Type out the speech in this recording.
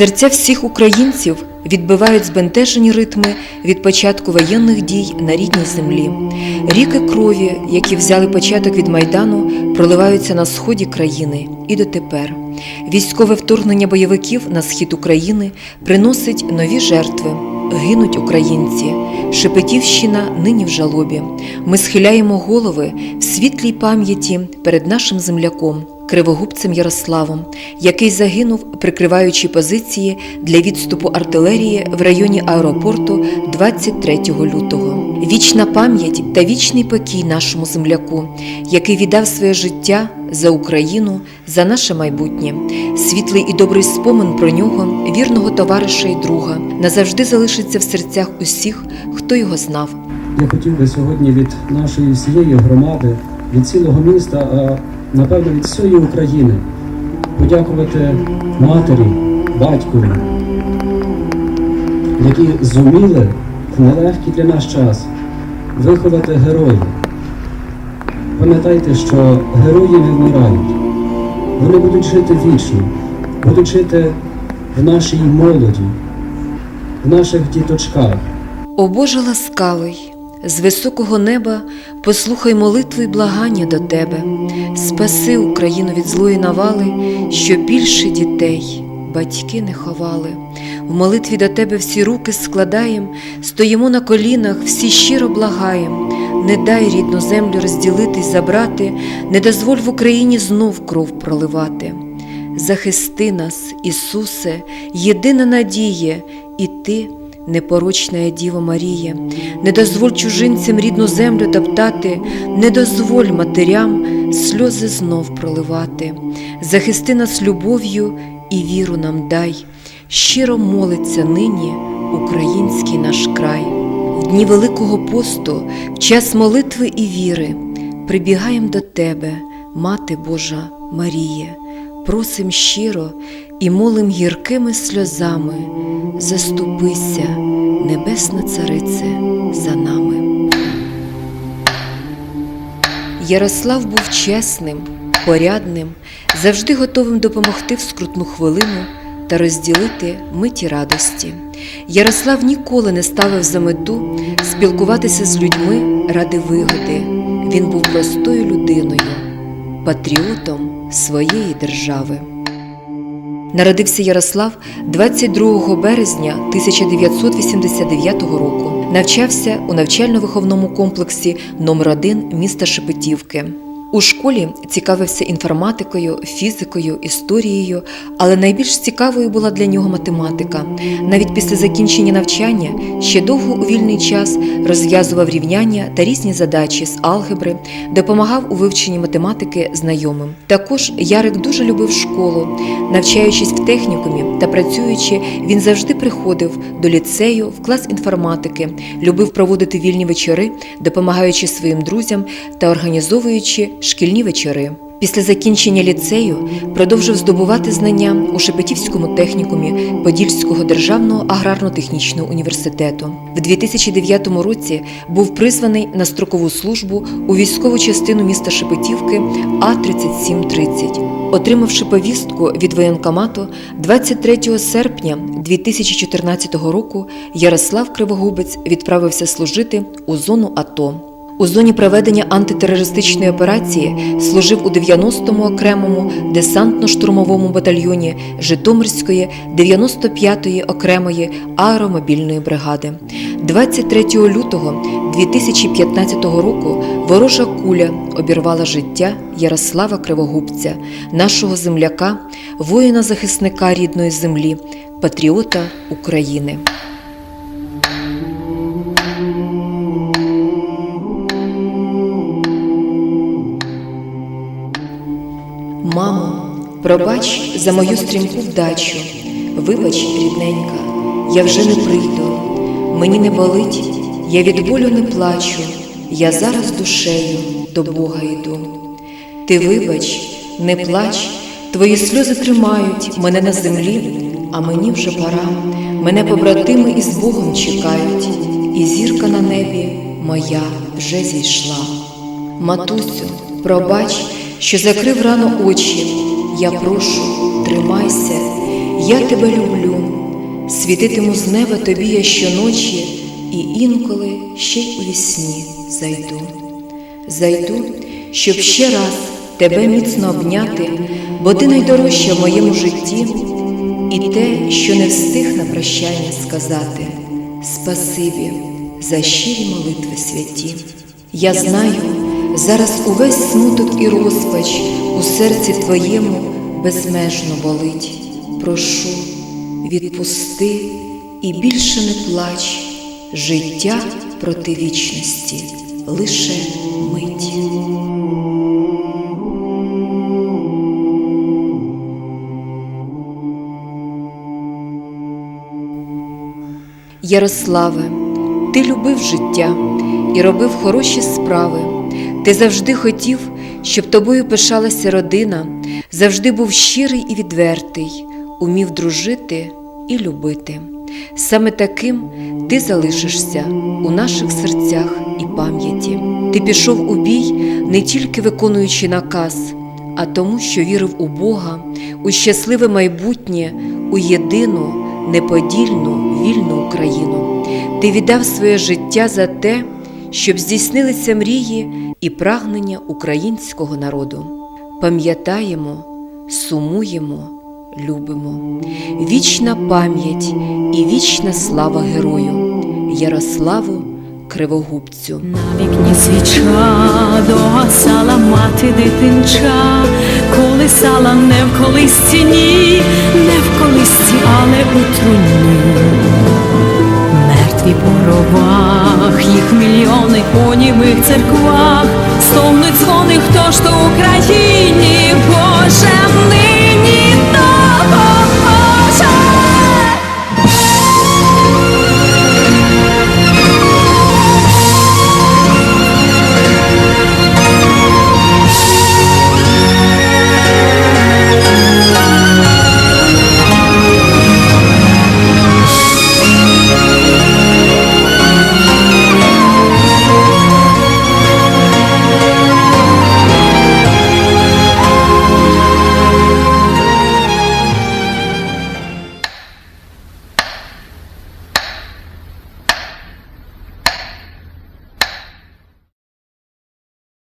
Серця всіх українців відбивають збентежені ритми від початку воєнних дій на рідній землі. Ріки крові, які взяли початок від майдану, проливаються на сході країни і дотепер. Військове вторгнення бойовиків на схід України приносить нові жертви. Гинуть українці. Шепетівщина нині в жалобі. Ми схиляємо голови в світлій пам'яті перед нашим земляком, кривогубцем Ярославом, який загинув, прикриваючи позиції для відступу артилерії в районі аеропорту 23 лютого. Вічна пам'ять та вічний покій нашому земляку, який віддав своє життя за Україну, за наше майбутнє. Світлий і добрий спомин про нього, вірного товариша і друга, назавжди залишиться в серцях усіх, хто його знав. Я хотів би сьогодні від нашої всієї громади, від цілого міста, а напевно від всієї України подякувати матері, батькові, які зуміли в нелегкий для нас час виховати героїв. Пам'ятайте, що герої не вмирають. Вони будуть жити вічно, будуть жити в нашій молоді, в наших діточках. О Боже ласкавий, з високого неба послухай молитви й благання до Тебе, спаси Україну від злої навали, що більше дітей батьки не ховали. В молитві до Тебе всі руки складаєм, стоїмо на колінах, всі щиро благаєм. Не дай рідну землю розділитись, забрати, не дозволь в Україні знов кров проливати. Захисти нас, Ісусе, єдина надія, і Ти, непорочна Діво Марія, не дозволь чужинцям рідну землю топтати, не дозволь матерям сльози знов проливати. Захисти нас любов'ю і віру нам дай, щиро молиться нині український наш край. В дні Великого посту, в час молитви і віри, прибігаєм до Тебе, Мати Божа Марія, просим щиро і молим гіркими сльозами, заступися, Небесна Царице, за нами. Ярослав був чесним, порядним, завжди готовим допомогти в скрутну хвилину та розділити миті радості. Ярослав ніколи не ставив за мету спілкуватися з людьми ради вигоди. Він був простою людиною, патріотом своєї держави. Народився Ярослав 22 березня 1989 року. Навчався у навчально-виховному комплексі номер 1 міста Шепетівки. У школі цікавився інформатикою, фізикою, історією, але найбільш цікавою була для нього математика. Навіть після закінчення навчання ще довго у вільний час розв'язував рівняння та різні задачі з алгебри, допомагав у вивченні математики знайомим. Також Ярик дуже любив школу. Навчаючись в технікумі та працюючи, він завжди приходив до ліцею в клас інформатики, любив проводити вільні вечори, допомагаючи своїм друзям та організовуючи шкільні вечори. Після закінчення ліцею продовжив здобувати знання у Шепетівському технікумі Подільського державного аграрно-технічного університету. В 2009 році був призваний на строкову службу у військову частину міста Шепетівки А-3730. Отримавши повістку від воєнкомату 23 серпня 2014 року, Ярослав Кривогубець відправився служити у зону АТО. У зоні проведення антитерористичної операції служив у 90-му окремому десантно-штурмовому батальйоні Житомирської 95-ї окремої аеромобільної бригади. 23 лютого 2015 року ворожа куля обірвала життя Ярослава Кривогубця, нашого земляка, воїна-захисника рідної землі, патріота України. Пробач за мою стрімку вдачу. Вибач, рідненька, я вже не прийду. Мені не болить, я від болю не плачу. Я зараз душею до Бога йду. Ти вибач, не плач, твої сльози тримають мене на землі, а мені вже пора. Мене побратими із Богом чекають, і зірка на небі моя вже зійшла. Матусю, пробач, що закрив рано очі. Я прошу, тримайся, я тебе люблю. Світитиму з неба тобі я щоночі, і інколи ще й у вісні зайду. Зайду, щоб ще раз тебе міцно обняти, бо ти найдорожча в моєму житті, і те, що не встиг на прощання сказати. Спасибі за щирі молитви святі. Я знаю, зараз увесь смуток і розпач у серці твоєму безмежно болить. Прошу, відпусти і більше не плач, життя проти вічності, лише мить. Ярославе, ти любив життя і робив хороші справи. Ти завжди хотів, щоб тобою пишалася родина, завжди був щирий і відвертий, умів дружити і любити. Саме таким ти залишишся у наших серцях і пам'яті. Ти пішов у бій, не тільки виконуючи наказ, а тому, що вірив у Бога, у щасливе майбутнє, у єдину, неподільну, вільну Україну. Ти віддав своє життя за те, щоб здійснилися мрії і прагнення українського народу. Пам'ятаємо, сумуємо, любимо. Вічна пам'ять і вічна слава герою Ярославу Кривогубцю. На вікні свіча догасала мати дитинча, колисала не в колисці, ні, не в колисці, але у труні молитві по ровах, їх мільйони у німих церквах, стомнуть дзвони, хто ж то Україні? Боже